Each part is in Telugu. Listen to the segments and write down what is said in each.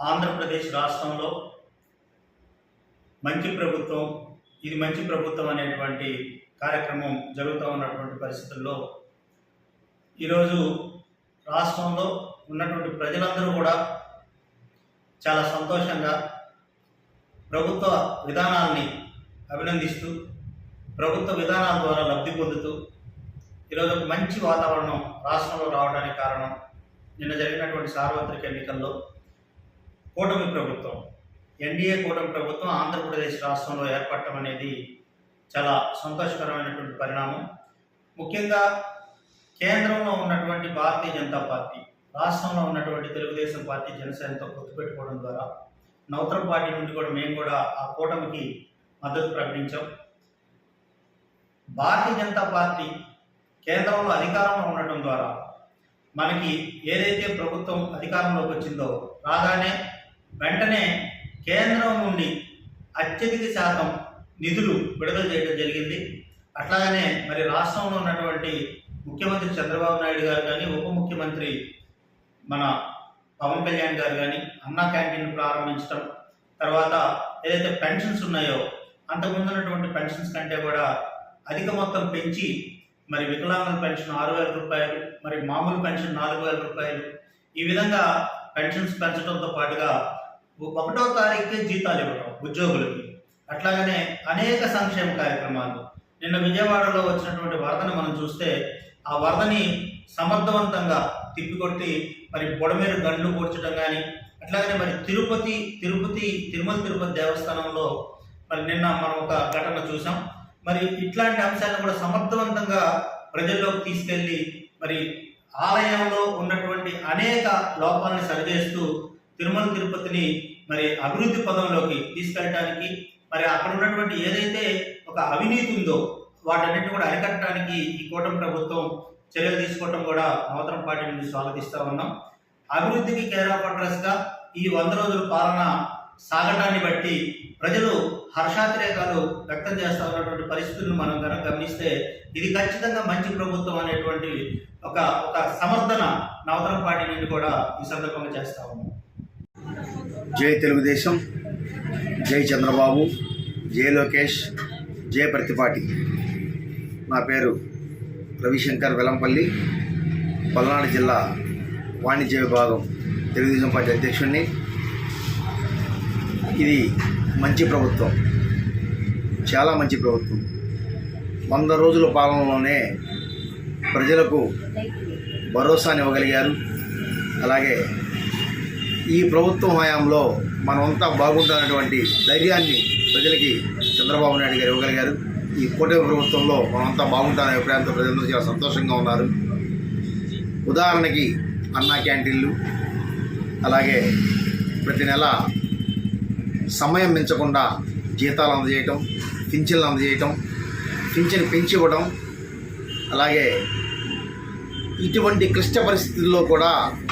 ఆంధ్రప్రదేశ్ రాష్ట్రంలో మంచి ప్రభుత్వం ఇది మంచి ప్రభుత్వం అనేటువంటి కార్యక్రమం జరుగుతూ ఉన్నటువంటి పరిస్థితుల్లో ఈరోజు రాష్ట్రంలో ఉన్నటువంటి ప్రజలందరూ కూడా చాలా సంతోషంగా ప్రభుత్వ విధానాల్ని అభినందిస్తూ ప్రభుత్వ విధానాల ద్వారా లబ్ధి పొందుతూ ఈరోజు ఒక మంచి వాతావరణం రాష్ట్రంలో రావడానికి కారణం నిన్న జరిగినటువంటి సార్వత్రిక ఎన్నికల్లో కూటమి ప్రభుత్వం ఎన్డీఏ కూటమి ప్రభుత్వం ఆంధ్రప్రదేశ్ రాష్ట్రంలో ఏర్పడటం అనేది చాలా సంతోషకరమైనటువంటి పరిణామం. ముఖ్యంగా కేంద్రంలో ఉన్నటువంటి భారతీయ జనతా పార్టీ రాష్ట్రంలో ఉన్నటువంటి తెలుగుదేశం పార్టీ జనసేనతో పొత్తు పెట్టుకోవడం ద్వారా నౌతరం పార్టీ నుండి కూడా మేము కూడా ఆ కూటమికి మద్దతు ప్రకటించాం. భారతీయ జనతా పార్టీ కేంద్రంలో అధికారంలో ఉండటం ద్వారా మనకి ఏదైతే ప్రభుత్వం అధికారంలోకి వచ్చిందో రాగానే వెంటనే కేంద్రం నుండి అత్యధిక శాతం నిధులు విడుదల చేయడం జరిగింది. అట్లాగనే మరి రాష్ట్రంలో ఉన్నటువంటి ముఖ్యమంత్రి చంద్రబాబు నాయుడు గారు కానీ ఉప ముఖ్యమంత్రి మన పవన్ కళ్యాణ్ గారు కానీ అన్నా క్యాంటీన్ ప్రారంభించడం తర్వాత ఏదైతే పెన్షన్స్ ఉన్నాయో అంతకుముందు ఉన్నటువంటి పెన్షన్స్ కంటే కూడా అధిక మొత్తం పెంచి మరి వికలాంగుల పెన్షన్ ఆరు వేల రూపాయలు మరి మామూలు పెన్షన్ నాలుగు వేల రూపాయలు. ఈ విధంగా పెన్షన్స్ పెంచడంతో పాటుగా ఒకటో తారీఖుకే జీతాలు ఇవ్వడం ఉద్యోగులకి. అట్లాగనే అనేక సంక్షేమ కార్యక్రమాలు. నిన్న విజయవాడలో వచ్చినటువంటి వరదను మనం చూస్తే ఆ వరదని సమర్థవంతంగా తిప్పికొట్టి మరి పొడమేరు గండ్లు కూర్చడం కానీ అట్లాగనే మరి తిరుపతి తిరుపతి తిరుమల తిరుపతి దేవస్థానంలో మరి నిన్న మనం ఒక ఘటన చూసాం మరి ఇట్లాంటి అంశాలను కూడా సమర్థవంతంగా ప్రజల్లోకి తీసుకెళ్ళి మరి ఆలయంలో ఉన్నటువంటి అనేక లోపాలను సరిచేస్తూ తిరుమల తిరుపతిని మరి అభివృద్ధి పదంలోకి తీసుకెళ్ళడానికి మరి అక్కడ ఉన్నటువంటి ఏదైతే ఒక అవినీతి ఉందో వాటన్నిటిని కూడా అరికట్టడానికి ఈ కూటమి ప్రభుత్వం చర్యలు తీసుకోవడం కూడా నూతన పార్టీ నుండి స్వాగతిస్తూ ఉన్నాం. అభివృద్ధికి కేర్ ఆఫ్ ఈ వంద రోజుల పాలన సాగటాన్ని బట్టి ప్రజలు హర్షాతిరేకాలు వ్యక్తం చేస్తా ఉన్నటువంటి పరిస్థితులను మనం కనుక గమనిస్తే ఇది ఖచ్చితంగా మంచి ప్రభుత్వం అనేటువంటి ఒక ఒక సమర్థన నవతరం పార్టీ నుండి కూడా ఈ సందర్భంగా చేస్తా ఉన్నాం. జై తెలుగుదేశం జై చంద్రబాబు జై లోకేష్ జై ప్రతిపాటి. నా పేరు రవిశంకర్ వెలంపల్లి పల్నాడు జిల్లా వాణిజ్య విభాగం తెలుగుదేశం పార్టీ అధ్యక్షుడిని. ఇది మంచి ప్రభుత్వం చాలా మంచి ప్రభుత్వం. వంద రోజుల పాలనలోనే ప్రజలకు భరోసాని ఇవ్వగలిగారు అలాగే ఈ ప్రభుత్వం హయాంలో మనమంతా బాగుంటున్నటువంటి ధైర్యాన్ని ప్రజలకి చంద్రబాబు నాయుడు గారు ఇవ్వగలిగారు. ఈ కూటమి ప్రభుత్వంలో మనమంతా బాగుంటామనే అభిప్రాయంతో ప్రజలందరూ చాలా సంతోషంగా ఉన్నారు. ఉదాహరణకి అన్నా క్యాంటీన్లు అలాగే ప్రతి నెల సమయం మించకుండా జీతాలు అందజేయటం పింఛన్లు అందజేయటం పింఛన్ పెంచి ఇవ్వడం అలాగే ఇటువంటి క్లిష్ట పరిస్థితుల్లో కూడా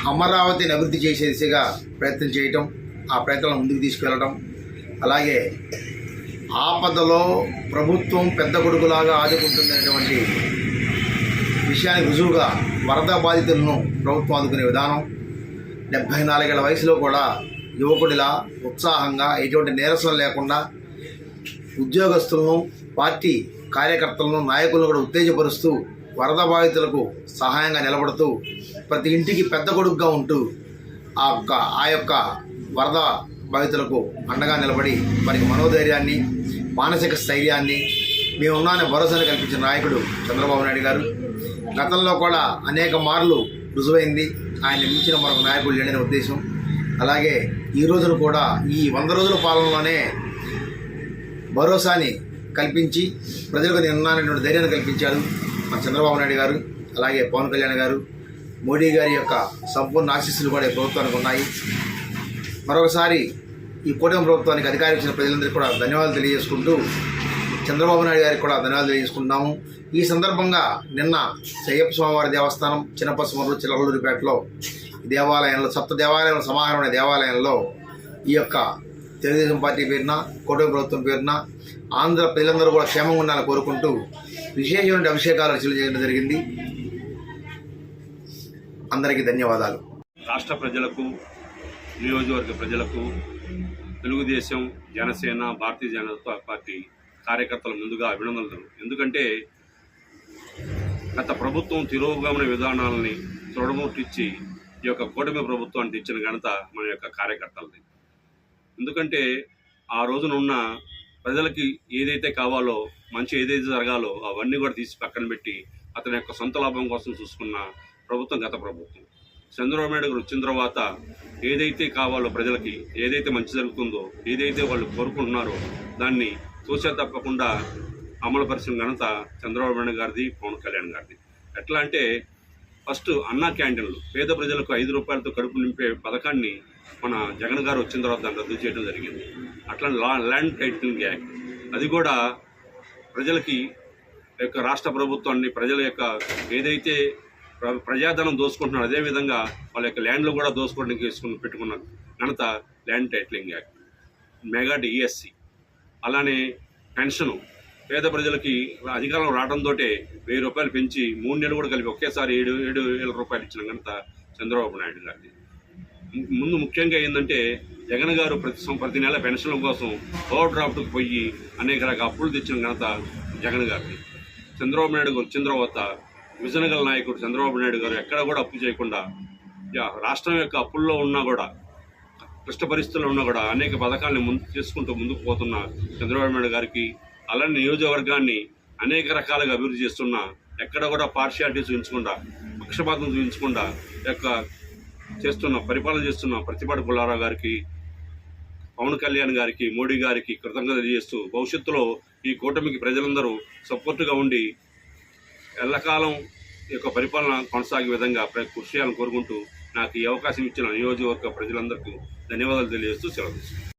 అమరావతిని అభివృద్ధి చేసే దిశగా ప్రయత్నం చేయటం ఆ ప్రయత్నాలను ముందుకు తీసుకెళ్ళడం అలాగే ఆపదలో ప్రభుత్వం పెద్ద కొడుకులాగా ఆదుకుంటుందనేటువంటి విషయానికి రుజువుగా వరద బాధితులను ప్రభుత్వం ఆదుకునే విధానం డెబ్భై నాలుగేళ్ళ వయసులో కూడా యువకుడిలా ఉత్సాహంగా ఎటువంటి నీరసం లేకుండా ఉద్యోగస్తులను పార్టీ కార్యకర్తలను నాయకులను కూడా ఉత్తేజపరుస్తూ వరద బాధితులకు సహాయంగా నిలబడుతూ ప్రతి ఇంటికి పెద్ద కొడుకుగా ఉంటూ ఆ యొక్క ఆ యొక్క వరద బాధితులకు అండగా నిలబడి వారికి మనోధైర్యాన్ని మానసిక స్థైర్యాన్ని మేమున్నానే భరోసాను కల్పించిన నాయకుడు చంద్రబాబు నాయుడు గారు. గతంలో కూడా అనేక మార్లు రుజువైంది. ఆయన మించిన మరొక నాయకుడు లేడనే ఉద్దేశం. అలాగే ఈ రోజున కూడా ఈ వంద రోజుల పాలనలోనే భరోసాని కల్పించి ప్రజలకు నేను ఉన్నానటువంటి ధైర్యాన్ని కల్పించాడు. మన చంద్రబాబు నాయుడు గారు అలాగే పవన్ కళ్యాణ్ గారు మోడీ గారి యొక్క సంపూర్ణ ఆశీస్సులు కూడా ఈ ప్రభుత్వానికి ఉన్నాయి. మరొకసారి ఈ కూటమి ప్రభుత్వానికి అధికారం ఇచ్చిన ప్రజలందరికీ కూడా ధన్యవాదాలు తెలియజేసుకుంటూ చంద్రబాబు నాయుడు గారికి కూడా ధన్యవాదాలు తెలియజేసుకుంటున్నాము. ఈ సందర్భంగా నిన్న సయ్యప్ప స్వామివారి దేవస్థానం చిన్నపసుమరు చిలకలూరిపేటలో దేవాలయంలో సప్త దేవాలయంలో సమాహారమైన దేవాలయంలో ఈ యొక్క తెలుగుదేశం పార్టీ పేరున కూటమి ప్రభుత్వం పేరున ఆంధ్ర ప్రజలందరూ కూడా క్షేమంగా ఉండాలని కోరుకుంటూ విశేషమైన అభిషేకాలు అర్చనలు చేయడం జరిగింది. అందరికీ ధన్యవాదాలు. రాష్ట్ర ప్రజలకు నియోజకవర్గ ప్రజలకు తెలుగుదేశం జనసేన భారతీయ జనతా పార్టీ కార్యకర్తల ముందుగా అభినందనలు. ఎందుకంటే గత ప్రభుత్వం తిరోగమన విధానాలని తొడముట్టించి ఈ యొక్క కూటమి ప్రభుత్వానికి ఇచ్చిన ఘనత మన యొక్క కార్యకర్తలది. ఎందుకంటే ఆ రోజునున్న ప్రజలకి ఏదైతే కావాలో మంచి ఏదైతే జరగాలో అవన్నీ కూడా తీసి పక్కన పెట్టి అతని యొక్క సొంత లాభం కోసం చూసుకున్న ప్రభుత్వం గత ప్రభుత్వం. చంద్రబాబు నాయుడు గారు వచ్చిన తర్వాత ఏదైతే కావాలో ప్రజలకి ఏదైతే మంచి జరుగుతుందో ఏదైతే వాళ్ళు కోరుకుంటున్నారో దాన్ని చూసే తప్పకుండా అమలు పరిచిన ఘనత చంద్రబాబు నాయుడు గారిది పవన్ కళ్యాణ్ గారిది. ఎట్లా అంటే ఫస్ట్ అన్నా క్యాంటీన్లు పేద ప్రజలకు ఐదు రూపాయలతో కడుపు నింపే పథకాన్ని మన జగన్ గారు వచ్చిన తర్వాత దాన్ని రద్దు చేయడం జరిగింది. అట్లా లా ల్యాండ్ టైటిలింగ్ యాక్ట్. అది కూడా ప్రజలకి యొక్క రాష్ట్ర ప్రభుత్వాన్ని ప్రజల యొక్క ఏదైతే ప్ర- ప్రజాధనం దోసుకుంటున్నారో అదేవిధంగా వాళ్ళ యొక్క ల్యాండ్లు కూడా దోసుకోవడానికి వేసుకుని పెట్టుకున్న ఘనత land titling act. Mega DSC. అలానే పెన్షను. పేద ప్రజలకి అధికారం రావడంతో వెయ్యి రూపాయలు పెంచి మూడు నెలలు కూడా కలిపి ఒకేసారి ఏడు ఏడు వేల రూపాయలు ఇచ్చిన ఘనత చంద్రబాబు నాయుడు గారిది. ముందు ముఖ్యంగా ఏంటంటే జగన్ గారు ప్రతి సం- ప్రతి నెల పెన్షన్ల కోసం ఓవర్ డ్రాఫ్ట్కి పోయి అనేక రకాల అప్పులు తెచ్చిన ఘనత జగన్ గారిని చంద్రబాబు నాయుడు గారు వచ్చిన తర్వాత గల నాయకుడు చంద్రబాబు నాయుడు గారు ఎక్కడ కూడా అప్పు చేయకుండా యా, రాష్ట్రం యొక్క అప్పుల్లో ఉన్నా కూడా క్లిష్ట పరిస్థితుల్లో ఉన్నా కూడా అనేక పథకాలను ముందు చేసుకుంటూ ముందుకు పోతున్న చంద్రబాబు నాయుడు గారికి అలానే నియోజకవర్గాన్ని అనేక రకాలుగా అభివృద్ధి చేస్తున్న ఎక్కడ కూడా పార్షియాలిటీ చూపించకుండా పక్షపాతం చూపించకుండా యొక్క చేస్తున్న పరిపాలన చేస్తున్న. ప్రతిపాటి పుల్లారావు గారికి పవన్ కళ్యాణ్ గారికి మోడీ గారికి కృతజ్ఞత తెలియజేస్తూ భవిష్యత్తులో ఈ కూటమికి ప్రజలందరూ సపోర్టుగా ఉండి ఎల్లకాలం యొక్క పరిపాలన కొనసాగే విధంగా కృషి చేయాలని కోరుకుంటూ నాకు ఈ అవకాశం ఇచ్చిన నియోజకవర్గ ప్రజలందరికీ ధన్యవాదాలు తెలియజేస్తూ సెలవు